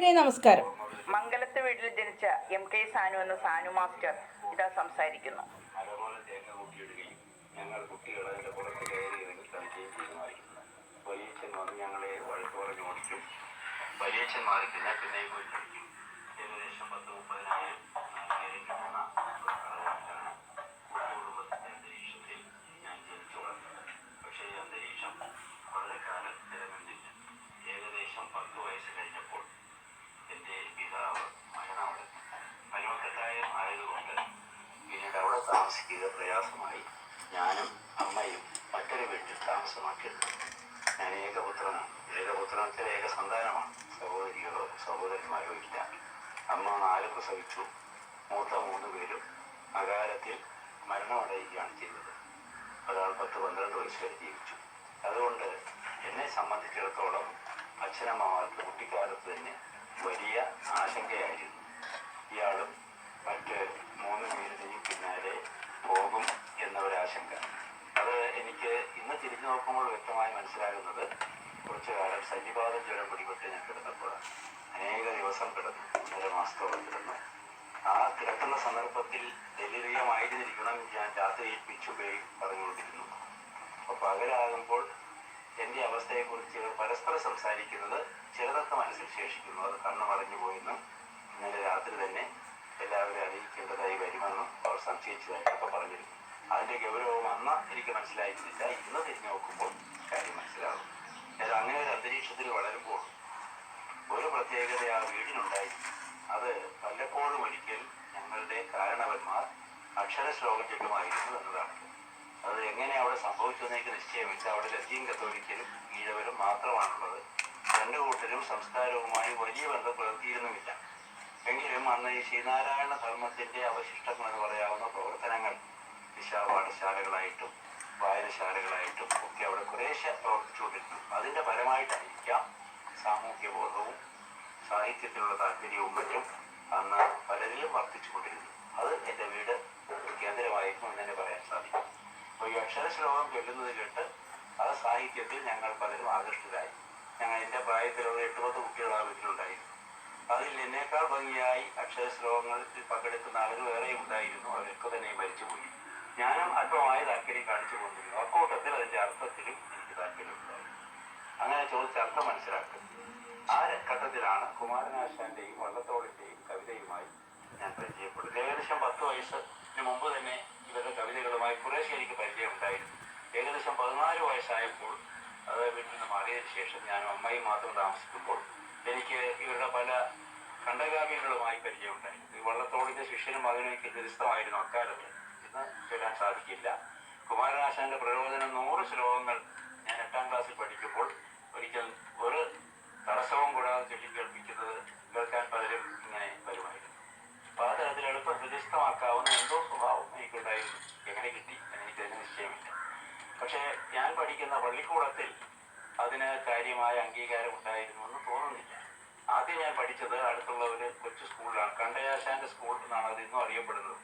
ഇനി നമസ്കാരം. മംഗലത്ത് വീട്ടിൽ ജനിച്ച എം കെ സാനു എന്ന സാനു മാസ്റ്റർ ഇതാ സംസാരിക്കുന്നു. ഞങ്ങൾ പുറത്ത് ചെയ്യുമായിരുന്നു. വലിയച്ഛൻ വന്ന് ഞങ്ങളെ വഴക്ക് പറഞ്ഞ് ഓടിക്കും. വലിയച്ഛൻ മാറി പിന്നെ പോയി ഏകദേശം പത്ത് മുപ്പതിനായിരം താമസിക്കുക പ്രയാസമായി ഞാനും അമ്മയും മറ്റൊരു വീട്ടിൽ താമസമാക്കിയിരുന്നു ഞാൻ ഏകപുത്രനാണ്. ഏകപുത്രത്തിൽ വെച്ചാൽ ഏക സന്താനമാണ്. സഹോദരികളോ സഹോദരന്മാരോ ഇല്ല. അമ്മ നാല് പ്രസവിച്ചു. മൂത്ത മൂന്ന് പേരും അകാലത്തിൽ മരണമടയുകയാണ് ചെയ്തത്. ഒരാൾ പത്ത് പന്ത്രണ്ട് വയസ്സ് വരെ ജീവിച്ചു. അതുകൊണ്ട് എന്നെ സംബന്ധിച്ചിടത്തോളം അച്ഛനമ്മമാർക്ക് കുട്ടിക്കാലത്ത് തന്നെ വലിയ ആശങ്കയായിരുന്നു. ഇയാളും മറ്റ് മൂന്ന് പേരുടെയും പിന്നാലെ പോകും എന്ന ഒരാശങ്ക അത് എനിക്ക് ഇന്ന് തിരിഞ്ഞു നോക്കുമ്പോൾ വ്യക്തമായി മനസ്സിലാകുന്നത് കുറച്ചു കാലം സന്നിപാത ജ്വരം പിടിപെട്ട് ഞാൻ കിടന്നപ്പോഴാണ്. അനേക ദിവസം കിടന്നു ഒന്നര മാസത്തോളം കിടന്നു. ആ കിടക്കുന്ന സന്ദർഭത്തിൽ ഡെലിറിയമായിരുന്നിരിക്കണം ഞാൻ രാത്രിയിൽ പിച്ചുകയും പറഞ്ഞുകൊണ്ടിരുന്നു. അപ്പോൾ പകലാകുമ്പോൾ എന്റെ അവസ്ഥയെക്കുറിച്ച് പരസ്പരം സംസാരിക്കുന്നത് ചിലതൊക്കെ മനസ്സിൽ ശേഷിക്കുന്നു. അത് കണ്ണു മറിഞ്ഞു പോയെന്നും ഇന്നലെ രാത്രി തന്നെ എല്ലാവരും അറിയിക്കേണ്ടതായി വരുമെന്നും അവർ സംശയിച്ചതായിട്ടൊക്കെ പറഞ്ഞിരുന്നു. അതിന്റെ ഗൗരവം അന്ന് എനിക്ക് മനസ്സിലായിരുന്നില്ല. ഇന്ന് തിരിഞ്ഞു നോക്കുമ്പോൾ കാര്യം മനസ്സിലാകും. അതായത് അങ്ങനെ ഒരു അന്തരീക്ഷത്തിൽ വളരുമ്പോൾ ഒരു പ്രത്യേകത ആ വീടിനുണ്ടായി അത് വല്ലപ്പോഴും ഒരിക്കൽ ഞങ്ങളുടെ കാരണവന്മാർ അക്ഷരശ്ലോകം ചൊല്ലുമായിരുന്നു എന്നതാണ്. അത് എങ്ങനെ അവിടെ സംഭവിച്ചതെന്ന് എനിക്ക് നിശ്ചയമില്ല. അവിടെ ലത്തീൻ കത്തോലിക്കലും ഈഴവരും മാത്രമാണുള്ളത്. രണ്ടു കൂട്ടരും സംസ്കാരവുമായി വലിയ ബന്ധം പുലർത്തിയിരുന്നുമില്ല. എങ്കിലും അന്ന് ഈ ശ്രീനാരായണ ധർമ്മത്തിന്റെ അവശിഷ്ടങ്ങൾ എന്ന് പറയാവുന്ന പ്രവർത്തനങ്ങൾ വിശാപാഠശാലകളായിട്ടും വായനശാലകളായിട്ടും ഒക്കെ അവിടെ കുറേശ്ശെ പ്രവർത്തിച്ചുകൊണ്ടിരുന്നു അതിന്റെ ഫലമായിട്ടായിരിക്കാം സാമൂഹ്യ ബോധവും സാഹിത്യത്തിലുള്ള താല്പര്യവും മറ്റും അന്ന് പലരിലും വർദ്ധിച്ചുകൊണ്ടിരുന്നു അത് എന്റെ വീട് കേന്ദ്രമായിരുന്നു എന്ന് തന്നെ പറയാൻ സാധിക്കും. അപ്പോൾ ഈ അക്ഷരശ്ലോകം ചൊല്ലുന്നത് കേട്ട് ആ സാഹിത്യത്തിൽ ഞങ്ങൾ പലരും ആകൃഷ്ടരായി. ഞങ്ങൾ എന്റെ പ്രായത്തിലുള്ള എട്ട് പത്ത് കുട്ടികൾ ആ വീട്ടിലുണ്ടായിരുന്നു. അതിൽ എന്നേക്കാൾ ഭംഗിയായി അക്ഷരശ്ലോകങ്ങളിൽ പങ്കെടുക്കുന്ന ആളുകൾ വേറെ ഉണ്ടായിരുന്നു. അവരൊക്കെ തന്നെ മരിച്ചുപോയി. ഞാനും അല്പമായ താല്പര്യം കാണിച്ചു കൊണ്ടിരുന്നു. അക്കൂട്ടത്തിൽ അതിന്റെ അർത്ഥത്തിലും എനിക്ക് താല്പര്യമുണ്ടായിരുന്നു അങ്ങനെ ചോദിച്ച അർത്ഥം മനസ്സിലാക്കും. ആ ഘട്ടത്തിലാണ് കുമാരനാശാന്റെയും വള്ളത്തോളിന്റെയും കവിതയുമായി ഞാൻ പരിചയപ്പെടുന്നത്. ഏകദേശം പത്ത് വയസ്സിന് മുമ്പ് തന്നെ ഇവരുടെ കവിതകളുമായി കുറേശ്ശെ എനിക്ക് പരിചയമുണ്ടായിരുന്നു ഏകദേശം പതിനാല് വയസ്സായപ്പോൾ അത് വീട്ടിൽ നിന്ന് മാറിയതിനു ശേഷം ഞാൻ അമ്മയും മാത്രം താമസിക്കുമ്പോൾ എനിക്ക് ഇവരുടെ പല ഖണ്ഡകാവ്യങ്ങളുമായി പരിചയമുണ്ടായി. ഈ വള്ളത്തോളിന്റെ ശിഷ്യനും അതിനൊക്കെ വ്യത്യസ്തമായിരുന്നു അക്കാലത്ത്. ഇന്ന് ചൊല്ലാൻ സാധിക്കില്ല. കുമാരനാശാന്റെ പ്രയോജനം നൂറ് ശ്ലോകങ്ങൾ ഞാൻ എട്ടാം ക്ലാസ്സിൽ പഠിക്കുമ്പോൾ ഒരിക്കൽ ഒരു തടസ്സവും കൂടാതെ ചൊല്ലി കേൾപ്പിക്കുന്നത് കേൾക്കാൻ പലരും ഇങ്ങനെ വരുമായിരുന്നു. അപ്പൊ ആ തരത്തിൽ എളുപ്പം ഹൃദയസ്ഥമാക്കാവുന്ന എന്തോ സ്വഭാവം എനിക്കുണ്ടായിരുന്നു. എങ്ങനെ കിട്ടി? എനിക്കതിന് നിശ്ചയമില്ല. പക്ഷേ ഞാൻ പഠിക്കുന്ന പള്ളിക്കൂടത്തിൽ അതിന് കാര്യമായ അംഗീകാരം ആദ്യം ഞാൻ പഠിച്ചത് അടുത്തുള്ള ഒരു കൊച്ചു സ്കൂളിലാണ്. കണ്ടയാശാന്റെ സ്കൂൾ എന്നാണ് അത് ഇന്നും അറിയപ്പെടുന്നത്.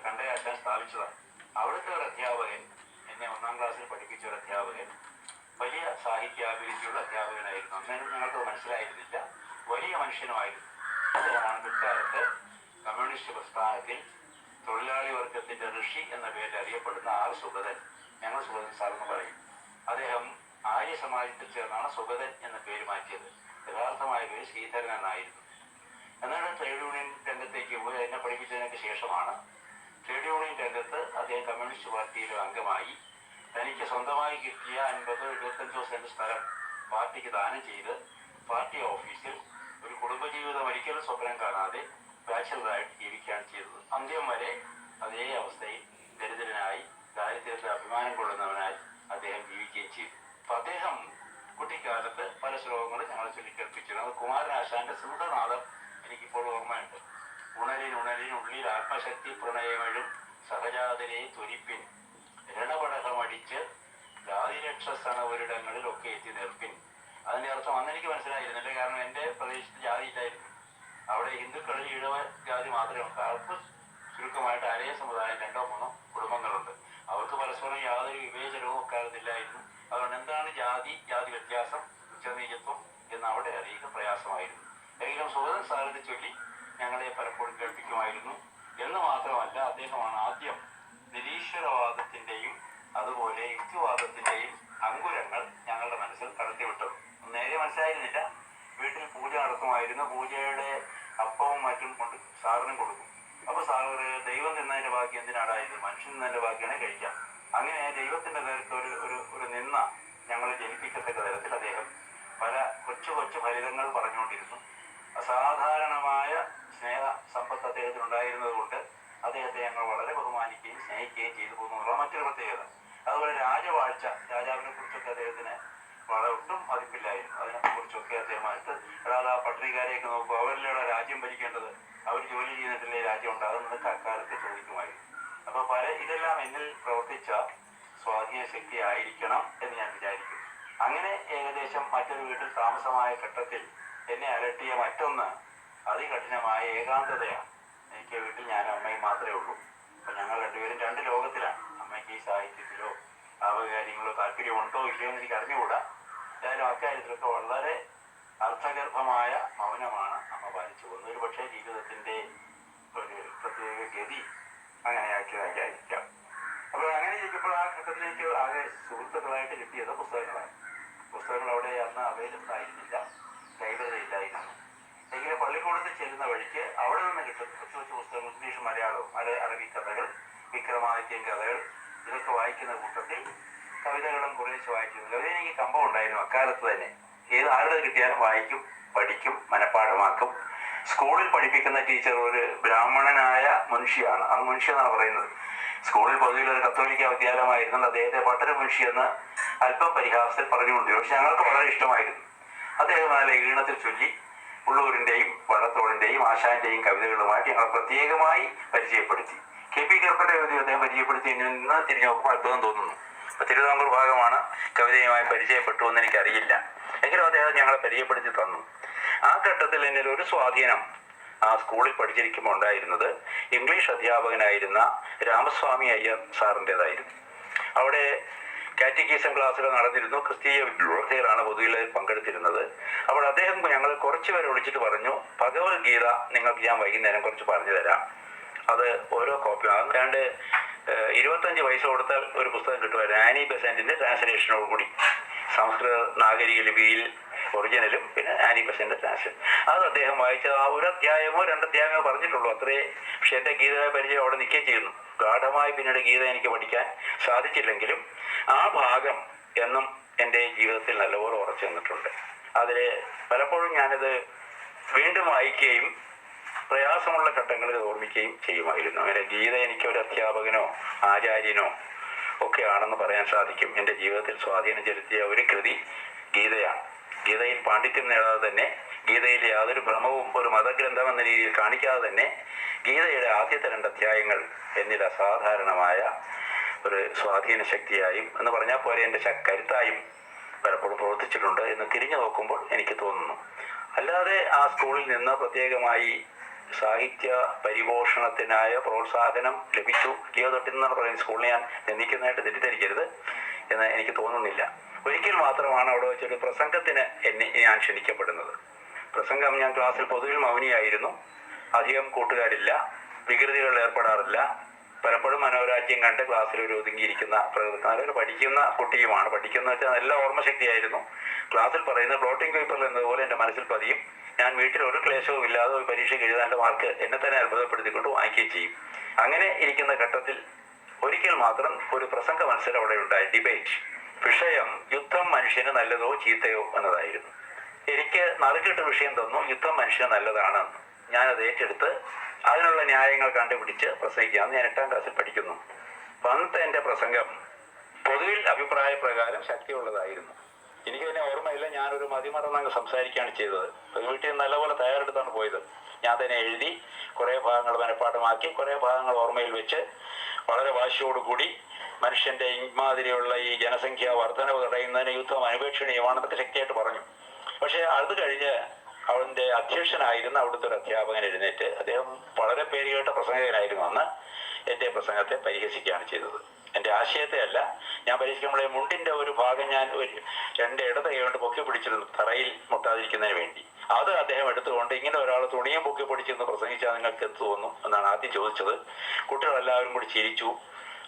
കണ്ടയാശാൻ സ്ഥാപിച്ചതാണ്. അവിടുത്തെ ഒരു അധ്യാപകൻ എന്നെ ഒന്നാം ക്ലാസ്സിൽ പഠിപ്പിച്ച ഒരു അധ്യാപകൻ വലിയ സാഹിത്യാഭിരുചിയുള്ള അധ്യാപകനായിരുന്നു. അന്നേരം ഞങ്ങൾക്ക് മനസ്സിലായിരുന്നില്ല. വലിയ മനുഷ്യനുമായിരുന്നു. അദ്ദേഹമാണ് പിൽക്കാലത്ത് കമ്മ്യൂണിസ്റ്റ് പ്രസ്ഥാനത്തിൽ തൊഴിലാളി വർഗത്തിന്റെ ഋഷി എന്ന പേരിൽ അറിയപ്പെടുന്ന ആർ സുഗതൻ. ഞങ്ങൾ സുഗതൻ സാർ എന്ന് പറയും. അദ്ദേഹം ആര്യ സമാജത്തിൽ ചേർന്നാണ് സുഗതൻ എന്ന പേര് മാറ്റിയത്. യഥാർത്ഥമായ പേര് ശ്രീധരൻ എന്നായിരുന്നു. എന്നാൽ ട്രേഡ് യൂണിയൻ രംഗത്തേക്ക് പോയി എന്നെ പഠിപ്പിച്ചതിനൊക്കെ ശേഷമാണ് ട്രേഡ് യൂണിയൻ രംഗത്ത് അദ്ദേഹം കമ്മ്യൂണിസ്റ്റ് പാർട്ടിയിലെ അംഗമായി തനിക്ക് സ്വന്തമായി കിട്ടിയ അൻപതോ എഴുപത്തഞ്ചോ സെന്റ് സ്ഥലം പാർട്ടിക്ക് ദാനം ചെയ്ത് പാർട്ടി ഓഫീസിൽ ഒരു കുടുംബജീവിതം ഒരിക്കലും സ്വപ്നം കാണാതെ ബാച്ചലറായിട്ട് ജീവിക്കുകയാണ് ചെയ്തത്. അന്ത്യം വരെ അതേ അവസ്ഥയിൽ ദരിദ്രനായി ദാരിദ്ര്യത്തിൽ അഭിമാനം കൊള്ളുന്നവനായി അദ്ദേഹം ജീവിക്കുകയും ചെയ്തു. അപ്പം അദ്ദേഹം കുട്ടിക്കാലത്ത് പല ശ്ലോകങ്ങളും ഞങ്ങളെ ചൊല്ലിക്കേൽപ്പിച്ചിരുന്നു. അത് കുമാരനാശാന്റെ സുന്ദരനാഥം എനിക്കിപ്പോൾ ഓർമ്മയുണ്ട്. ഉണരിൻ ഉണരിൻ ഉള്ളിൽ ആത്മശക്തി പ്രണയമെഴും സഹജാതരെ തൊരിപ്പിൻ രണപടകമടിച്ച് ജാതിരക്ഷസണവരിടങ്ങളിൽ ഒക്കെ എത്തി നിർപ്പിൻ. അതിന്റെ അർത്ഥം അന്ന് എനിക്ക് മനസ്സിലായിരുന്നില്ല. കാരണം എന്റെ പ്രദേശത്ത് ജാതി ഇല്ലായിരുന്നു. അവിടെ ഹിന്ദുക്കളിൽ ഇഴവ ജാതി മാത്രമേ ഉണ്ട് അവർക്ക് ചുരുക്കമായിട്ട് അരേ സമുദായം രണ്ടോ മൂന്നോ കുടുംബങ്ങളുണ്ട്. അവർക്ക് പരസ്പരം യാതൊരു വിവേചനവും ഒക്കാറുന്നില്ലായിരുന്നു. അതുകൊണ്ട് എന്താണ് ജാതി ജാതി വ്യത്യാസം ഉച്ചനീചത്വം എന്ന് അവിടെ അറിയുക പ്രയാസമായിരുന്നു. എങ്കിലും സുഗതൻ സാറിനെ ചൊല്ലി ഞങ്ങളെ പലപ്പോഴും കേൾപ്പിക്കുമായിരുന്നു. എന്ന് മാത്രമല്ല അദ്ദേഹമാണ് ആദ്യം നിരീശ്വരവാദത്തിന്റെയും അതുപോലെ യുക്തിവാദത്തിന്റെയും അങ്കുരങ്ങൾ ഞങ്ങളുടെ മനസ്സിൽ കടത്തിവിട്ടത്. നേരെ മനസ്സിലായിരുന്നില്ല. വീട്ടിൽ പൂജ നടത്തുമായിരുന്നു. പൂജയുടെ അപ്പവും മറ്റും കൊണ്ട് സാറിനും കൊടുക്കും. അപ്പൊ സാറ് ദൈവം തിന്നതിന്റെ ബാക്കി എന്തിനാടായത് മനുഷ്യൻ തിന്നതിന്റെ ബാക്കിയാണ് കഴിക്കാം. അങ്ങനെ ദൈവത്തിന്റെ നേരത്തെ ഒരു ഒരു ഒരു നിന്ന ഞങ്ങളെ ജനിപ്പിക്കത്തക്ക തരത്തിൽ അദ്ദേഹം പല കൊച്ചു കൊച്ചു ഫലിതങ്ങൾ പറഞ്ഞുകൊണ്ടിരുന്നു. അസാധാരണമായ സ്നേഹ സമ്പത്ത് അദ്ദേഹത്തിന് ഉണ്ടായിരുന്നത് കൊണ്ട് അദ്ദേഹത്തെ ഞങ്ങൾ വളരെ ബഹുമാനിക്കുകയും സ്നേഹിക്കുകയും ചെയ്തു പോകുന്നുള്ള മറ്റൊരു പ്രത്യേകത. അതുപോലെ രാജവാഴ്ച രാജാവിനെ കുറിച്ചൊക്കെ അദ്ദേഹത്തിന് വളരെ ഒട്ടും മതിപ്പില്ലായിരുന്നു. അതിനെ കുറിച്ചൊക്കെ അദ്ദേഹം അടുത്ത് എടാ ആ പട്ടിണിക്കാരെയൊക്കെ നോക്കുക അവരിലൂടെ രാജ്യം ഭരിക്കേണ്ടത് അവർ ജോലി ചെയ്യുന്നതിലെ രാജ്യം ഉണ്ടാകുന്നത് കക്കാലത്ത് ചോദിക്കുമായിരുന്നു. അപ്പൊ പല ഇതെല്ലാം എന്നിൽ പ്രവർത്തിച്ച സ്വാധീന ശക്തി ആയിരിക്കണം എന്ന് ഞാൻ വിചാരിക്കുന്നു അങ്ങനെ ഏകദേശം മറ്റൊരു വീട്ടിൽ താമസമായ ഘട്ടത്തിൽ എന്നെ അലട്ടിയ മറ്റൊന്ന് അതികഠിനമായ ഏകാന്തതയാണ്. എനിക്ക് വീട്ടിൽ ഞാനും അമ്മയും മാത്രമേ ഉള്ളൂ. അപ്പൊ ഞങ്ങൾ രണ്ടുപേരും രണ്ട് ലോകത്തിലാണ്. അമ്മയ്ക്ക് ഈ സാഹിത്യത്തിലോ ആവകാര്യങ്ങളോ താല്പര്യമുണ്ടോ ഇല്ലയോ എന്ന് എനിക്ക് അറിഞ്ഞുകൂടാ. എന്തായാലും അക്കാര്യത്തിലൊക്കെ വളരെ അർത്ഥഗർഭമായ മൗനമാണ് അമ്മ പാലിച്ചു പോകുന്നത്. ഒരു പക്ഷേ ജീവിതത്തിന്റെ ഒരു പ്രത്യേക ഗതി അങ്ങനെയാക്കിയതായിരിക്കാം അപ്പോൾ അങ്ങനെ ഇരിക്കുമ്പോൾ ആ ഘട്ടത്തിലേക്ക് ആകെ സുഹൃത്തുക്കളായിട്ട് കിട്ടിയത് പുസ്തകങ്ങളാണ്. പുസ്തകങ്ങൾ അവിടെ അന്ന് അവൈലബിൾ ആയിരുന്നില്ല. ലൈബ്രറി ഇല്ലായിരുന്നു. എങ്കിലും പള്ളിക്കൂടത്തിൽ ചെല്ലുന്ന വഴിക്ക് അവിടെ നിന്ന് കിട്ടും കൊച്ചു കൊച്ചു പുസ്തകങ്ങൾ ഇംഗ്ലീഷ് മലയാളവും അര അറബി കഥകൾ വിക്രമാദിത്യൻ കഥകൾ ഇതൊക്കെ വായിക്കുന്ന കൂട്ടത്തിൽ കവിതകളും കുറേശ്ശെ വായിച്ചിരുന്നു. കവിത കമ്പം ഉണ്ടായിരുന്നു. അക്കാലത്ത് തന്നെ. ഏത് ആരുടെ കിട്ടിയാലും വായിക്കും പഠിക്കും മനഃപ്പാഠമാക്കും. സ്കൂളിൽ പഠിപ്പിക്കുന്ന ടീച്ചർ ഒരു ബ്രാഹ്മണനായ മനുഷ്യയാണ്. അന്ന് മനുഷ്യ എന്നാണ് പറയുന്നത്. സ്കൂളിൽ പൊതുവിൽ ഒരു കത്തോലിക്ക വിദ്യാലയമായിരുന്നു അദ്ദേഹത്തെ പട്ടര മനുഷ്യ എന്ന് അല്പം പരിഹാസത്തിൽ പറഞ്ഞുകൊണ്ട് പക്ഷെ ഞങ്ങൾക്ക് വളരെ ഇഷ്ടമായിരുന്നു. അദ്ദേഹം നല്ല ഈണത്തിൽ ചൊല്ലി ഉള്ളൂരിന്റെയും വള്ളത്തോളിന്റെയും ആശാന്റെയും കവിതകളുമായിട്ട് ഞങ്ങൾ പ്രത്യേകമായി പരിചയപ്പെടുത്തി. കെ പി കറുപ്പന്റെ കവിത അദ്ദേഹം പരിചയപ്പെടുത്തി. എന്ന് തിരിഞ്ഞു നോക്കുമ്പോൾ അത്ഭുതം തോന്നുന്നു. തിരുവിതാംകൂർ ഭാഗമാണ് കവിതയുമായി പരിചയപ്പെട്ടു എന്ന് എനിക്കറിയില്ല. എങ്കിലും അദ്ദേഹം ഞങ്ങളെ പരിചയപ്പെടുത്തി തന്നു. ആ ഘട്ടത്തിൽ എന്നിൽ ഒരു സ്വാധീനം ആ സ്കൂളിൽ പഠിച്ചിരിക്കുമ്പോൾ ഉണ്ടായിരുന്നത് ഇംഗ്ലീഷ് അധ്യാപകനായിരുന്ന രാമസ്വാമി അയ്യർ സാറിന്റെതായിരുന്നു. അവിടെ കാറ്റഗീസം ക്ലാസ്സുകൾ നടന്നിരുന്നു. ക്രിസ്തീയ വിദ്യാർത്ഥികളാണ് പൊതുവിൽ പങ്കെടുത്തിരുന്നത്. അപ്പോൾ അദ്ദേഹം ഞങ്ങൾ കുറച്ച് പേരെ വിളിച്ചിട്ട് പറഞ്ഞു ഭഗവത്ഗീത നിങ്ങൾക്ക് ഞാൻ വൈകുന്നേരം കുറച്ച് പറഞ്ഞു തരാം. അത് ഓരോ കോപ്പി ഏതാണ്ട് ഇരുപത്തഞ്ച് പൈസ കൊടുത്താൽ ഒരു പുസ്തകം കിട്ടുമായിരുന്നു ആനി ബെസന്റിന്റെ ട്രാൻസ്ലേഷനോട് കൂടി. സംസ്കൃത നാഗരിക ലിപിയിൽ ഒറിജിനലും പിന്നെ ആനി ബെസന്റ് ട്രാൻസ്ലേഷൻ അത് അദ്ദേഹം വായിച്ച ആ ഒരു അധ്യായമോ രണ്ടധ്യായമോ പറഞ്ഞിട്ടുള്ളൂ. അത്രേ പക്ഷേ എന്റെ ഗീത പരിചയം അവിടെ നിൽക്കുകയും ചെയ്യുന്നു. ഗാഠമായി പിന്നീട് ഗീത എനിക്ക് പഠിക്കാൻ സാധിച്ചില്ലെങ്കിലും ആ ഭാഗം എന്നും എന്റെ ജീവിതത്തിൽ നല്ലപോലെ ഉറച്ചു നിന്നിട്ടുണ്ട്. അതിൽ പലപ്പോഴും ഞാനത് വീണ്ടും വായിക്കുകയും പ്രയാസമുള്ള ഘട്ടങ്ങളിൽ ഓർമ്മിക്കുകയും ചെയ്യുമായിരുന്നു. അങ്ങനെ ഗീത എനിക്ക് ഒരു അധ്യാപകനോ ആചാര്യനോ ഒക്കെ ആണെന്ന് പറയാൻ സാധിക്കും. എന്റെ ജീവിതത്തിൽ സ്വാധീനം ചെലുത്തിയ ഒരു കൃതി ഗീതയാണ്. ഗീതയിൽ പാണ്ഡിത്യം നേടാതെ തന്നെ ഗീതയിൽ യാതൊരു ഭ്രമവും ഒരു മതഗ്രന്ഥം എന്ന രീതിയിൽ കാണിക്കാതെ തന്നെ ഗീതയുടെ ആദ്യത്തെ രണ്ട് അധ്യായങ്ങൾ എന്നിൽ അസാധാരണമായ ഒരു സ്വാധീന ശക്തിയായും എന്ന് പറഞ്ഞാൽ പോലെ എന്റെ കരുത്തായും പലപ്പോഴും പ്രവർത്തിച്ചിട്ടുണ്ട് എന്ന് തിരിഞ്ഞു നോക്കുമ്പോൾ എനിക്ക് തോന്നുന്നു. അല്ലാതെ ആ സ്കൂളിൽ നിന്ന് പ്രത്യേകമായി സാഹിത്യ പരിപോഷണത്തിനായ പ്രോത്സാഹനം ലഭിച്ചു. ലിയോ തൊട്ടിൽ എന്നാണ് പറയുന്നത് സ്കൂളിനെ ഞാൻ നിന്ദിക്കുന്നതായിട്ട് തെറ്റിദ്ധരിക്കരുത് എന്ന് എനിക്ക് തോന്നുന്നില്ല. ഒരിക്കൽ മാത്രമാണ് അവിടെ വെച്ചൊരു പ്രസംഗത്തിന് എന്നെ ഞാൻ ക്ഷണിക്കപ്പെടുന്നത്. പ്രസംഗം ഞാൻ ക്ലാസ്സിൽ പൊതുവിൽ മൗനിയായിരുന്നു. അധികം കൂട്ടുകാരില്ല വികൃതികൾ ഏർപ്പെടാറില്ല. പലപ്പോഴും മനോരാജ്യം കണ്ട് ക്ലാസ്സിൽ ഒരു ഒതുങ്ങിയിരിക്കുന്ന പ്രകൃതി പഠിക്കുന്ന കുട്ടിയുമാണ്. പഠിക്കുന്ന വെച്ചാൽ നല്ല ഓർമ്മശക്തിയായിരുന്നു. ക്ലാസ്സിൽ പറയുന്ന ഫ്ലോട്ടിംഗ് പേപ്പറിൽ എന്നതുപോലെ എന്റെ മനസ്സിൽ പതിയും. ഞാൻ വീട്ടിൽ ഒരു ക്ലേശവും ഇല്ലാതെ ഒരു പരീക്ഷയ്ക്ക് എഴുതാന്റെ മാർക്ക് എന്നെ തന്നെ അത്ഭുതപ്പെടുത്തിക്കൊണ്ട് വാങ്ങിക്കുകയും ചെയ്യും. അങ്ങനെ ഇരിക്കുന്ന ഘട്ടത്തിൽ ഒരിക്കൽ മാത്രം ഒരു പ്രസംഗ മത്സരം അവിടെ ഉണ്ടായി. ഡിബേറ്റ് വിഷയം യുദ്ധം മനുഷ്യന് നല്ലതോ ചീത്തയോ എന്നതായിരുന്നു. എനിക്ക് നറുക്കിട്ട വിഷയം തന്നു യുദ്ധം മനുഷ്യന് നല്ലതാണെന്ന് ഞാനത് ഏറ്റെടുത്ത് അതിനുള്ള ന്യായങ്ങൾ കണ്ടുപിടിച്ച് പ്രസംഗിക്കാമെന്ന് ഞാൻ എട്ടാം ക്ലാസ്സിൽ പഠിക്കുന്നു. അന്നത്തെ എന്റെ പ്രസംഗം പൊതുവിൽ അഭിപ്രായ പ്രകാരം ശക്തിയുള്ളതായിരുന്നു. എനിക്ക് തന്നെ ഓർമ്മയില്ല ഞാനൊരു മതിമറന്നങ്ങ് സംസാരിക്കുകയാണ് ചെയ്തത്. വീട്ടിൽ നല്ലപോലെ തയ്യാറെടുത്താണ് പോയത്. ഞാൻ തന്നെ എഴുതി കുറേ ഭാഗങ്ങൾ മനഃപ്പാഠമാക്കി കുറേ ഭാഗങ്ങൾ ഓർമ്മയിൽ വെച്ച് വളരെ വാശിയോടുകൂടി മനുഷ്യന്റെ ഇമാതിരിയുള്ള ഈ ജനസംഖ്യ വർധനവ് തടയുന്നതിന് യുദ്ധം അനുപേക്ഷണീയമാണെന്നൊക്കെ ശക്തിയായിട്ട് പറഞ്ഞു. പക്ഷേ അത് കഴിഞ്ഞ് അവന്റെ അധ്യക്ഷനായിരുന്ന അവിടുത്തെ ഒരു അധ്യാപകൻ എഴുന്നേറ്റ്. അദ്ദേഹം വളരെ പേരുകേട്ട പ്രസംഗകനായിരുന്നു അന്ന് എന്റെ പ്രസംഗത്തെ പരിഹസിക്കുകയാണ് ചെയ്തത്. എന്റെ ആശയത്തെ അല്ല ഞാൻ പരിഹസിക്കുമ്പോഴേ മുണ്ടിന്റെ ഒരു ഭാഗം ഞാൻ ഒരു രണ്ട് ഇടത് കൈകൊണ്ട് പൊക്കി പിടിച്ചിരുന്നു തറയിൽ മുട്ടാതിരിക്കുന്നതിന് വേണ്ടി. അത് അദ്ദേഹം എടുത്തുകൊണ്ട് ഇങ്ങനെ ഒരാൾ തുണിയും പൊക്കി പിടിച്ചിരുന്ന് പ്രസംഗിച്ചാൽ നിങ്ങൾക്ക് എന്ത് തോന്നും എന്നാണ് ആദ്യം ചോദിച്ചത്. കുട്ടികളെല്ലാവരും കൂടി ചിരിച്ചു.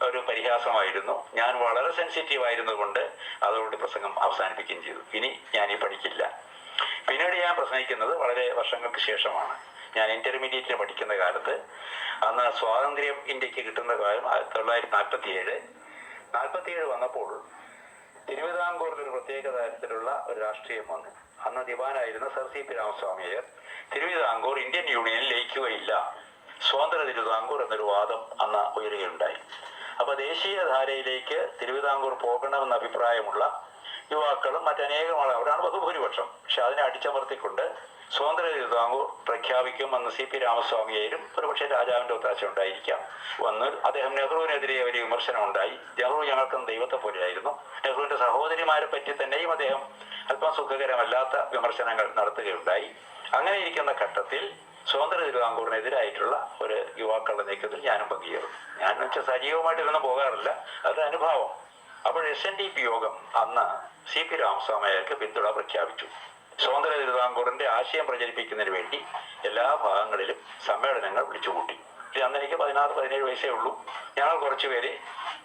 ഒരു പരിഹാസമായിരുന്നു. ഞാൻ വളരെ സെൻസിറ്റീവ് ആയിരുന്നതുകൊണ്ട് അതോടുകൂടി പ്രസംഗം അവസാനിപ്പിക്കുകയും ചെയ്തു. ഇനി ഞാൻ ഈ പഠിക്കില്ല പിന്നീട് ഞാൻ പ്രസംഗിക്കുന്നത് വളരെ വർഷങ്ങൾക്ക് ശേഷമാണ്. ഞാൻ ഇന്റർമീഡിയറ്റിന് പഠിക്കുന്ന കാലത്ത്. അന്ന് സ്വാതന്ത്ര്യം ഇന്ത്യയ്ക്ക് കിട്ടുന്ന കാലം ആയിരത്തി തൊള്ളായിരത്തി നാൽപ്പത്തി ഏഴ് നാൽപ്പത്തി ഏഴ് വന്നപ്പോൾ തിരുവിതാംകൂറിൽ ഒരു പ്രത്യേക തരത്തിലുള്ള ഒരു രാഷ്ട്രീയം വന്നു. അന്ന് ദിവാനായിരുന്ന sir C P Ramaswamy Iyer Thiruvithamkoor Indian യൂണിയനിൽ ലയിക്കുകയില്ല. സ്വതന്ത്ര തിരുവിതാംകൂർ എന്നൊരു വാദം അന്ന് ഉയരുകയുണ്ടായി. അപ്പൊ ദേശീയധാരയിലേക്ക് തിരുവിതാംകൂർ പോകണമെന്ന അഭിപ്രായമുള്ള യുവാക്കളും മറ്റനേകം ആളുകൾ അവരാണ് ബഹുഭൂരിപക്ഷം പക്ഷെ അതിനെ അടിച്ചമർത്തിക്കൊണ്ട് സ്വതന്ത്ര തിരുവിതാംകൂർ പ്രഖ്യാപിക്കുമെന്ന് സി പി രാമസ്വാമിയെയും ഒരുപക്ഷെ രാജാവിന്റെ ഒത്താശ ഉണ്ടായിരിക്കാം. വന്ന് അദ്ദേഹം നെഹ്റുവിനെതിരെ ഒരു വിമർശനം ഉണ്ടായി. നെഹ്റു ഞങ്ങൾക്കും ദൈവത്തെ പോലെയായിരുന്നു. നെഹ്റുവിന്റെ സഹോദരിമാരെ പറ്റി തന്നെയും അദ്ദേഹം അല്പം സുഖകരമല്ലാത്ത വിമർശനങ്ങൾ നടത്തുകയുണ്ടായി. അങ്ങനെ ഇരിക്കുന്ന ഘട്ടത്തിൽ സ്വതന്ത്ര തിരുവിതാംകൂറിനെതിരായിട്ടുള്ള ഒരു യുവാക്കളുടെ നീക്കത്തിൽ ഞാനും പങ്കുചേർന്നു. ഞാൻ വെച്ചാൽ സജീവമായിട്ട് ഇരുന്ന് പോകാറില്ല. അത് അനുഭാവം. അപ്പോൾ എസ് എൻ ഡി പി യോഗം അന്ന് സി പി രാമസ്വാമിയർക്ക് പിന്തുണ പ്രഖ്യാപിച്ചു. സ്വതന്ത്ര തിരുവിതാംകൂറിന്റെ ആശയം പ്രചരിപ്പിക്കുന്നതിന് വേണ്ടി എല്ലാ ഭാഗങ്ങളിലും സമ്മേളനങ്ങൾ വിളിച്ചുകൂട്ടി. അന്ന് എനിക്ക് പതിനാറ് പതിനേഴ് വയസ്സേ ഉള്ളൂ. ഞങ്ങൾ കുറച്ചുപേര്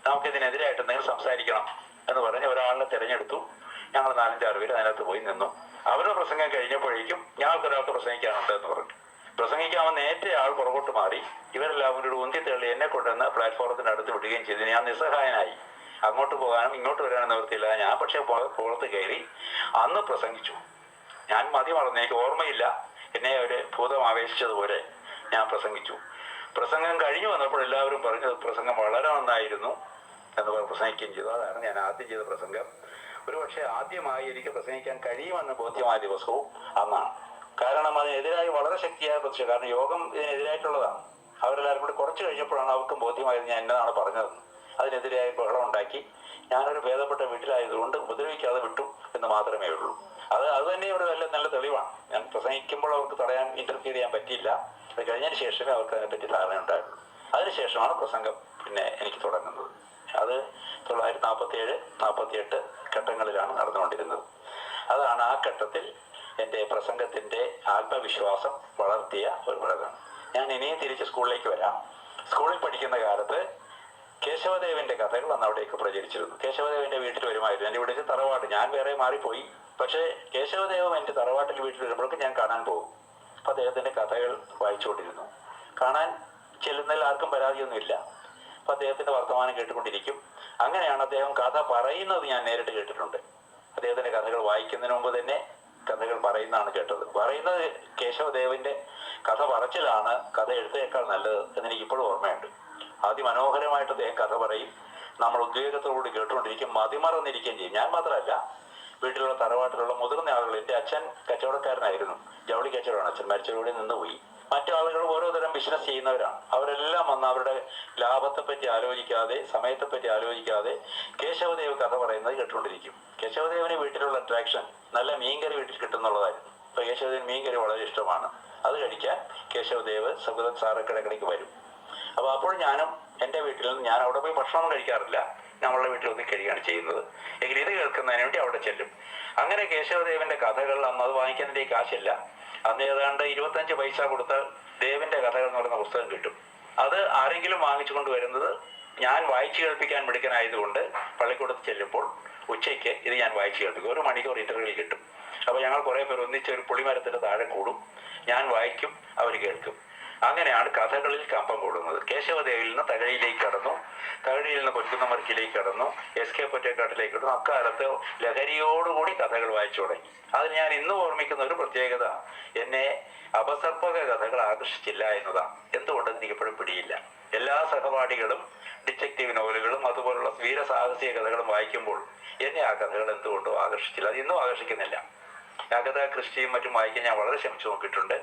നമുക്കിതിനെതിരായിട്ട് എന്തെങ്കിലും സംസാരിക്കണം എന്ന് പറഞ്ഞ് ഒരാളിനെ തിരഞ്ഞെടുത്തു. ഞങ്ങൾ നാലഞ്ചാറ് പേര് അതിനകത്ത് പോയി നിന്നു. അവരുടെ പ്രസംഗം കഴിഞ്ഞപ്പോഴേക്കും ഞങ്ങൾക്ക് ഒരാൾക്ക് പ്രസംഗിക്കാനുണ്ട് എന്ന് പറഞ്ഞു. പ്രസംഗിക്കാവുന്ന ഏറ്റവും ആൾ പുറകോട്ട് മാറി. ഇവരെല്ലാവരും കൂടി ഉന്തി തള്ളി എന്നെ കൊണ്ടുവന്ന് പ്ലാറ്റ്ഫോറത്തിന് അടുത്ത് വിടുകയും ചെയ്തു. ഞാൻ നിസ്സഹായനായി. അങ്ങോട്ട് പോകാനും ഇങ്ങോട്ട് വരാനും നിവൃത്തിയില്ല ഞാൻ പക്ഷേ പുറ- പുറത്ത് കയറി അന്ന് പ്രസംഗിച്ചു. ഞാൻ മതി മറന്നു എനിക്ക് ഓർമ്മയില്ല. എന്നെ ഒരു ഭൂതം ആവേശിച്ചതുപോലെ ഞാൻ പ്രസംഗിച്ചു. പ്രസംഗം കഴിഞ്ഞു വന്നപ്പോൾ എല്ലാവരും പറഞ്ഞത് പ്രസംഗം വളരെ നന്നായിരുന്നു എന്ന് പറഞ്ഞ് പ്രസംഗിക്കുകയും ചെയ്തു. അതാണ് ഞാൻ ആദ്യം ചെയ്ത പ്രസംഗം. ഒരുപക്ഷെ ആദ്യമായി എനിക്ക് പ്രസംഗിക്കാൻ കഴിയുമെന്ന് ബോധ്യമായ ദിവസവും അന്നാണ്. കാരണം അതിനെതിരായി വളരെ ശക്തിയായ പ്രതിഷേധം കാരണം യോഗം ഇതിനെതിരായിട്ടുള്ളതാണ്. അവരെല്ലാവരും കൂടി കുറച്ച് കഴിഞ്ഞപ്പോഴാണ് അവർക്കും ബോധ്യമായത് ഞാൻ എന്നതാണ് പറഞ്ഞതെന്ന്. അതിനെതിരായി ബഹളം ഉണ്ടാക്കി. ഞാനൊരു ഭേദപ്പെട്ട വീട്ടിലായതുകൊണ്ട് ഉപദ്രവിക്കാതെ വിട്ടു എന്ന് മാത്രമേ ഉള്ളൂ. അത് അത് തന്നെ നല്ല നല്ല തെളിവാണ്. ഞാൻ പ്രസംഗിക്കുമ്പോൾ അവർക്ക് തടയാൻ ഇന്റർഫിയർ ചെയ്യാൻ പറ്റിയില്ല. അത് കഴിഞ്ഞതിന് ശേഷമേ അവർക്ക് അതിനെപ്പറ്റി ധാരണ ഉണ്ടായുള്ളൂ. അതിനുശേഷമാണ് പ്രസംഗം പിന്നെ എനിക്ക് തുടങ്ങുന്നത്. അത് തൊള്ളായിരത്തി നാൽപ്പത്തി ഏഴ് നാൽപ്പത്തി എട്ട് ഘട്ടങ്ങളിലാണ് നടന്നുകൊണ്ടിരുന്നത്. അതാണ് ആ ഘട്ടത്തിൽ എന്റെ പ്രസംഗത്തിന്റെ ആത്മവിശ്വാസം വളർത്തിയ ഒരു ഘടകം. ഞാൻ ഇനിയും തിരിച്ച് സ്കൂളിലേക്ക് വരാം. സ്കൂളിൽ പഠിക്കുന്ന കാലത്ത് കേശവദേവന്റെ കഥകൾ അന്ന് അവിടേക്ക് പ്രചരിച്ചിരുന്നു. കേശവദേവന്റെ വീട്ടിൽ വരുമായിരുന്നു. എന്നെ വീട്ടിൽ തറവാട്. ഞാൻ വേറെ മാറിപ്പോയി. പക്ഷേ കേശവദേവം എന്റെ തറവാട്ടിൽ വീട്ടിൽ വരുമ്പോഴേക്കും ഞാൻ കാണാൻ പോകും. അപ്പൊ അദ്ദേഹത്തിന്റെ കഥകൾ വായിച്ചുകൊണ്ടിരുന്നു. കാണാൻ ചെല്ലുന്നതിൽ ആർക്കും പരാതിയൊന്നുമില്ല. അപ്പൊ അദ്ദേഹത്തിന്റെ വർത്തമാനം കേട്ടുകൊണ്ടിരിക്കും. അങ്ങനെയാണ് അദ്ദേഹം കഥ പറയുന്നത് ഞാൻ നേരിട്ട് കേട്ടിട്ടുണ്ട്. അദ്ദേഹത്തിന്റെ കഥകൾ വായിക്കുന്നതിന് മുമ്പ് തന്നെ കഥകൾ പറയുന്നതാണ് കേട്ടത്. പറയുന്നത് കേശവദേവന്റെ കഥ പറച്ചിലാണ്. കഥ എഴുത്തേക്കാൾ നല്ലത് എന്ന് എനിക്ക് ഇപ്പോഴും ഓർമ്മയുണ്ട്. അതിമനോഹരമായിട്ട് അദ്ദേഹം കഥ പറയും. നമ്മൾ ഉദ്വേഗത്തോടുകൂടി കേട്ടുകൊണ്ടിരിക്കും മതിമറന്നിരിക്കുകയും ചെയ്യും. ഞാൻ മാത്രമല്ല വീട്ടിലുള്ള തറവാട്ടിലുള്ള മുതിർന്ന ആളുകൾ എന്റെ അച്ഛൻ കച്ചവടക്കാരനായിരുന്നു. ജൗളി കച്ചവടമാണ്. അച്ഛൻ മരിച്ചവരോടെ നിന്നുപോയി മറ്റു ആളുകൾ ഓരോ തരം ബിസിനസ് ചെയ്യുന്നവരാണ്. അവരെല്ലാം വന്ന് അവരുടെ ലാഭത്തെ പറ്റി ആലോചിക്കാതെ സമയത്തെ പറ്റി ആലോചിക്കാതെ കേശവദേവ് കഥ പറയുന്നത് കേട്ടുകൊണ്ടിരിക്കും. കേശവദേവന് വീട്ടിലുള്ള അട്രാക്ഷൻ നല്ല മീൻകറി വീട്ടിൽ കിട്ടുന്നുള്ളതായിരുന്നു. അപ്പൊ കേശവദേവൻ മീൻകറി വളരെ ഇഷ്ടമാണ്. അത് കഴിക്കാൻ കേശവദേവ് സുഗത സാറക്കിടക്കിടയ്ക്ക് വരും. അപ്പൊ അപ്പോൾ ഞാനും എന്റെ വീട്ടിൽ നിന്ന് ഞാൻ അവിടെ പോയി ഭക്ഷണം കഴിക്കാറില്ല. നമ്മളുടെ വീട്ടിൽ ഒന്നും കഴിയുകയാണ് ചെയ്യുന്നത്. എങ്കിൽ ഇത് കേൾക്കുന്നതിന് വേണ്ടി അവിടെ ചെല്ലും. അങ്ങനെ കേശവദേവന്റെ കഥകൾ അന്ന് അത് വാങ്ങിക്കാൻ കാശില്ല. അന്ന് ഏതാണ്ട് ഇരുപത്തഞ്ച് പൈസ കൊടുത്താൽ ദേവന്റെ കഥകൾ എന്ന് പറയുന്ന പുസ്തകം കിട്ടും. അത് ആരെങ്കിലും വാങ്ങിച്ചു കൊണ്ടുവരുന്നത് ഞാൻ വായിച്ചു കേൾപ്പിക്കാൻ മിടുക്കനായതുകൊണ്ട് പള്ളിക്കൂടത്ത് ചെല്ലുമ്പോൾ ഉച്ചയ്ക്ക് ഇത് ഞാൻ വായിച്ചു കേൾപ്പിക്കും. ഒരു മണിക്കൂർ ഇന്റർവ്യൂവിൽ കിട്ടും. അപ്പോൾ ഞങ്ങൾ കുറേ പേർ ഒന്നിച്ച് ഒരു പുളിമരത്തിന്റെ താഴെ കൂടും. ഞാൻ വായിക്കും അവർ കേൾക്കും. അങ്ങനെയാണ് കഥകളിൽ കമ്പം കൂടുന്നത് കേശവദേവിൽ നിന്ന് തകഴിയിലേക്ക് കടന്നു. തകഴിയിൽ നിന്ന് പൊറ്റുന്നമർക്കിലേക്ക് കടന്നു. എസ് കെ പൊറ്റേക്കാട്ടിലേക്ക് കടന്നു. അക്കാലത്ത് ലഹരിയോടുകൂടി കഥകൾ വായിച്ചു തുടങ്ങി. അത് ഞാൻ ഇന്ന് ഓർമ്മിക്കുന്ന ഒരു പ്രത്യേകത എന്നെ അപസർപ്പക കഥകൾ ആകർഷിച്ചില്ല എന്നതാണ്. എന്തുകൊണ്ടെന്ന് എനിക്ക് ഇപ്പോഴും പിടിയില്ല? എല്ലാ സഹപാഠികളും ഡിറ്റക്റ്റീവ് നോവലുകളും അതുപോലുള്ള വീരസാഹസിക കഥകളും വായിക്കുമ്പോൾ എന്നെ ആ കഥകൾ എന്തുകൊണ്ടും ആകർഷിച്ചില്ല. അത് ഇന്നും ആകർഷിക്കുന്നില്ല. അഗത ക്രിസ്റ്റിയും മറ്റും വായിക്കാൻ ഞാൻ വളരെ ശ്രമിച്ചു നോക്കിയിട്ടുണ്ട്.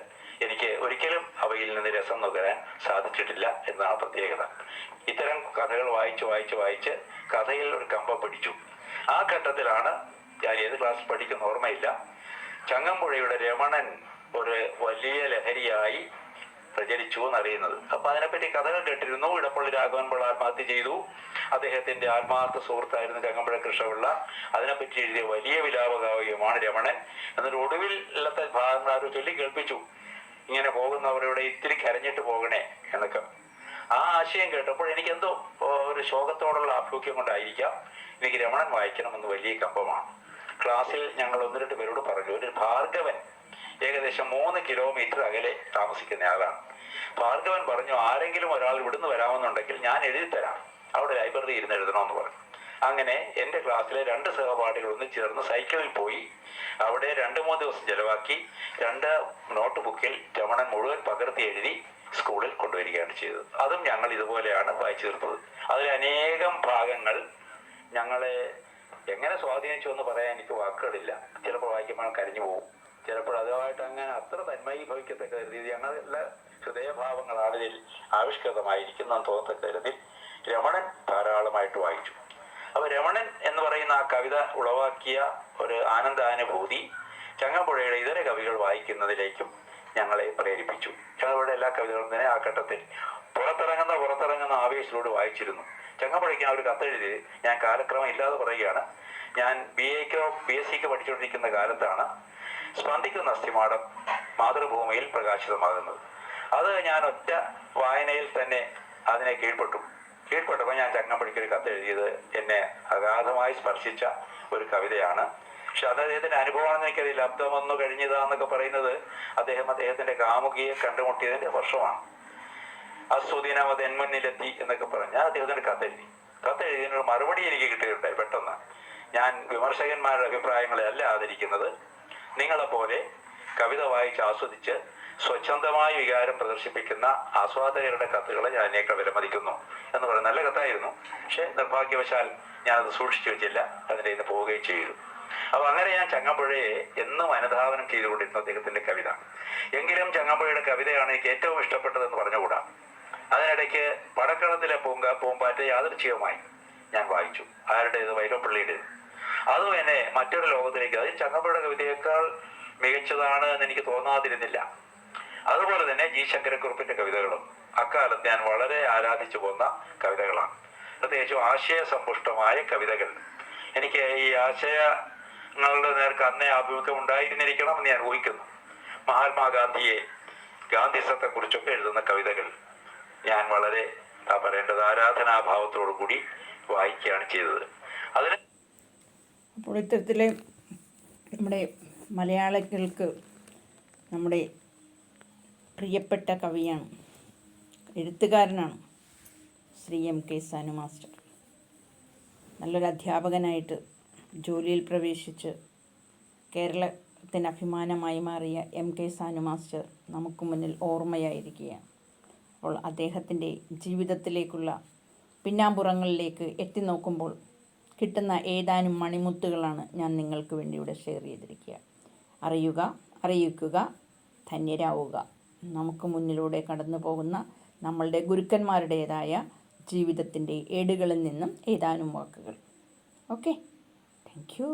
എനിക്ക് ഒരിക്കലും അവയിൽ നിന്ന് രസം നുകരാൻ സാധിച്ചിട്ടില്ല എന്നാണ് പ്രത്യേകത. ഇത്തരം കഥകൾ വായിച്ച് വായിച്ച് വായിച്ച് കഥയിൽ ഒരു കമ്പ പിടിച്ചു. ആ ഘട്ടത്തിലാണ് ഞാൻ ഏത് ക്ലാസ് പഠിക്കുന്ന ഓർമ്മയില്ല. ചങ്ങമ്പുഴയുടെ രമണൻ ഒരു വലിയ ലഹരിയായി പ്രചരിച്ചു എന്നറിയുന്നത് അപ്പൊ അതിനെപ്പറ്റി കഥകൾ കേട്ടിരുന്നു. ഇടപ്പള്ളി രാഘവൻ പിള്ള ആത്മഹത്യ ചെയ്തു. അദ്ദേഹത്തിന്റെ ആത്മാർത്ഥ സുഹൃത്തായിരുന്നു ചങ്ങമ്പുഴ കൃഷ്ണപിള്ള. അതിനെപ്പറ്റി എഴുതിയ വലിയ വിലാപകാവ്യമാണ് രമണൻ. എന്നൊരു ഒടുവിലത്തെ ഭാഗങ്ങൾ ആരോ ചൊല്ലി കേൾപ്പിച്ചു. ഇങ്ങനെ പോകുന്നവരോടെ ഇത്തിരി കരഞ്ഞിട്ട് പോകണേ എന്നൊക്കെ. ആ ആശയം കേട്ടപ്പോൾ എനിക്ക് എന്തോ ഒരു ശോകത്തോടുള്ള ആഭിമുഖ്യം കൊണ്ടായിരിക്കാം. എനിക്ക് രമണൻ വായിക്കണമെന്ന് വലിയ കമ്പമാണ്. ക്ലാസ്സിൽ ഞങ്ങൾ ഒന്ന് രണ്ട് പേരോട് പറഞ്ഞു. ഒരു ഭാർഗവൻ ഏകദേശം മൂന്ന് കിലോമീറ്റർ അകലെ താമസിക്കുന്ന ആളാണ്. ഭാർഗവൻ പറഞ്ഞു ആരെങ്കിലും ഒരാൾ ഇവിടുന്ന് വരാമെന്നുണ്ടെങ്കിൽ ഞാൻ എഴുതി തരാം. അവിടെ ലൈബ്രറി ഇരുന്ന് എഴുതണമെന്ന് പറഞ്ഞു. അങ്ങനെ എന്റെ ക്ലാസ്സിലെ രണ്ട് സഹപാഠികൾ ഒന്ന് ചേർന്ന് സൈക്കിളിൽ പോയി. അവിടെ രണ്ട് മൂന്ന് ദിവസം ചെലവാക്കി. രണ്ട് നോട്ട് ബുക്കിൽ രമണൻ മുഴുവൻ പകർത്തി എഴുതി സ്കൂളിൽ കൊണ്ടുവരികയാണ് ചെയ്തത്. അതും ഞങ്ങൾ ഇതുപോലെയാണ് വായിച്ചു തീർത്തത്. അതിൽ അനേകം ഭാഗങ്ങൾ ഞങ്ങളെ എങ്ങനെ സ്വാധീനിച്ചു എന്ന് പറയാൻ എനിക്ക് വാക്കുകളില്ല. ചിലപ്പോൾ വായിക്കുമ്പോൾ കരഞ്ഞു പോകും. ചിലപ്പോൾ അതുമായിട്ട് അങ്ങനെ അത്ര തന്മയീഭവിക്കത്തക്ക രീതിയിൽ അങ്ങനെയുള്ള ഹൃദയഭാവങ്ങളാണ് ഇതിൽ ആവിഷ്കൃതമായിരിക്കുന്ന തോന്നത്തക്ക രീതി രമണൻ ധാരാളമായിട്ട് വായിച്ചു. അപ്പൊ രമണൻ എന്ന് പറയുന്ന ആ കവിത ഉളവാക്കിയ ഒരു ആനന്ദാനുഭൂതി ചങ്ങമ്പുഴയുടെ ഇതര കവികൾ വായിക്കുന്നതിലേക്കും ഞങ്ങളെ പ്രേരിപ്പിച്ചു. ചങ്ങമ്പുഴയുടെ എല്ലാ കവിതകളും തന്നെ ആ ഘട്ടത്തിൽ പുറത്തിറങ്ങുന്ന പുറത്തിറങ്ങുന്ന ആവേശത്തിലൂടെ വായിച്ചിരുന്നു. ചങ്ങമ്പുഴയ്ക്ക് ആ ഒരു കത്തെഴുതി ഞാൻ കാലക്രമം ഇല്ലാതെ പറയുകയാണ്. ഞാൻ ബി എക്കോ ബി എസ് സിക്ക് പഠിച്ചുകൊണ്ടിരിക്കുന്ന കാലത്താണ് സ്പന്ദിക്കുന്ന അസ്ഥിമാടം മാതൃഭൂമിയിൽ പ്രകാശിതമാകുന്നത്. അത് ഞാൻ ഒറ്റ വായനയിൽ തന്നെ അതിനെ കീഴ്പ്പെട്ടു. കീഴ്പ്പെട്ടപ്പോൾ ഞാൻ ചങ്ങമ്പടിക്ക് കത്ത് എഴുതിയത് എന്നെ അഗാധമായി സ്പർശിച്ച ഒരു കവിതയാണ്. പക്ഷെ അത് അദ്ദേഹത്തിന്റെ അനുഭവമാണെന്ന് അബ്ദം വന്നു കഴിഞ്ഞതാന്നൊക്കെ പറയുന്നത് അദ്ദേഹം അദ്ദേഹത്തിന്റെ കാമുകിയെ കണ്ടുമുട്ടിയതിന്റെ വർഷമാണ്. അസുദിനം അത് എൻമുന്നിലെത്തി എന്നൊക്കെ പറഞ്ഞ് അദ്ദേഹത്തിന്റെ കത്തെഴുതി. കത്തെഴുതിയതിനൊരു മറുപടി എനിക്ക് കിട്ടിയിട്ടുണ്ടായി പെട്ടെന്ന്. ഞാൻ വിമർശകന്മാരുടെ അഭിപ്രായങ്ങളെ അല്ല ആദരിക്കുന്നത്. നിങ്ങളെപ്പോലെ കവിത വായിച്ച് ആസ്വദിച്ച് സ്വച്ഛന്തമായ വികാരം പ്രദർശിപ്പിക്കുന്ന ആസ്വാദകരുടെ കത്തുകളെ ഞാൻ അനേക വിലമതിക്കുന്നു എന്ന് പറയുന്ന നല്ല കത്തായിരുന്നു. പക്ഷെ നിർഭാഗ്യവശാൽ ഞാനത് സൂക്ഷിച്ചു വെച്ചില്ല. അതിന്റെ ഇന്ന് പോവുകയും ചെയ്തു. അപ്പൊ അങ്ങനെ ഞാൻ ചങ്ങമ്പുഴയെ എന്നും അനുധാവനം ചെയ്തുകൊണ്ടിരുന്ന അദ്ദേഹത്തിന്റെ കവിത. എങ്കിലും ചങ്ങമ്പുഴയുടെ കവിതയാണ് എനിക്ക് ഏറ്റവും ഇഷ്ടപ്പെട്ടതെന്ന് പറഞ്ഞുകൂടാ. അതിനിടയ്ക്ക് പടക്കളത്തിലെ പൂങ്ക പൂമ്പാറ്റ യാദൃച്ഛികമായി ഞാൻ വായിച്ചു. ആരുടേത്? വൈരപ്പള്ളിയുടെ അതും എന്നെ മറ്റൊരു ലോകത്തിലേക്ക് അത് ചങ്ങമ്പുഴയുടെ കവിതയേക്കാൾ മികച്ചതാണ് എന്ന് എനിക്ക് തോന്നാതിരുന്നില്ല. അതുപോലെ തന്നെ ജി. ശങ്കരക്കുറുപ്പിന്റെ കവിതകളും അക്കാലത്ത് ഞാൻ വളരെ ആരാധിച്ചു പോന്ന കവിതകളാണ്. പ്രത്യേകിച്ചും ആശയസമ്പുഷ്ടമായ കവിതകൾ. എനിക്ക് ഈ ആശയങ്ങളുടെ നേർക്ക് അന്നേ ആഭിമുഖ്യം ഉണ്ടായിരുന്നിരിക്കണം എന്ന് ഞാൻ ഊഹിക്കുന്നു. മഹാത്മാഗാന്ധിയെ ഗാന്ധിസത്തെക്കുറിച്ചൊക്കെ എഴുതുന്ന കവിതകൾ ഞാൻ വളരെ പറയേണ്ടത് ആരാധനാഭാവത്തോടു കൂടി വായിക്കുകയാണ് ചെയ്തത്. അതിന് അപ്പോൾ ഇത്തരത്തിൽ നമ്മുടെ മലയാളികൾക്ക് നമ്മുടെ പ്രിയപ്പെട്ട കവിയാണ് എഴുത്തുകാരനാണ് Shri M K Sanu master. നല്ലൊരു അധ്യാപകനായിട്ട് ജോലിയിൽ പ്രവേശിച്ച് കേരളത്തിന് അഭിമാനമായി മാറിയ എം കെ സാനു മാസ്റ്റർ നമുക്ക് മുന്നിൽ ഓർമ്മയായിരിക്കുകയാണ്. അപ്പോൾ അദ്ദേഹത്തിന്റെ ജീവിതത്തിലേക്കുള്ള പിന്നാമ്പുറങ്ങളിലേക്ക് എത്തി നോക്കുമ്പോൾ കിട്ടുന്ന ഏതാനും മണിമുത്തുകളാണ് ഞാൻ നിങ്ങൾക്ക് വേണ്ടി ഇവിടെ ഷെയർ ചെയ്തിരിക്കുക. അറിയുക അറിയിക്കുക ധന്യരാവുക. നമുക്ക് മുന്നിലൂടെ കടന്നു പോകുന്ന നമ്മളുടെ ഗുരുക്കന്മാരുടേതായ ജീവിതത്തിന്റെ ഏടുകളിൽ നിന്നും ഏതാനും വാക്കുകൾ. Okay thank you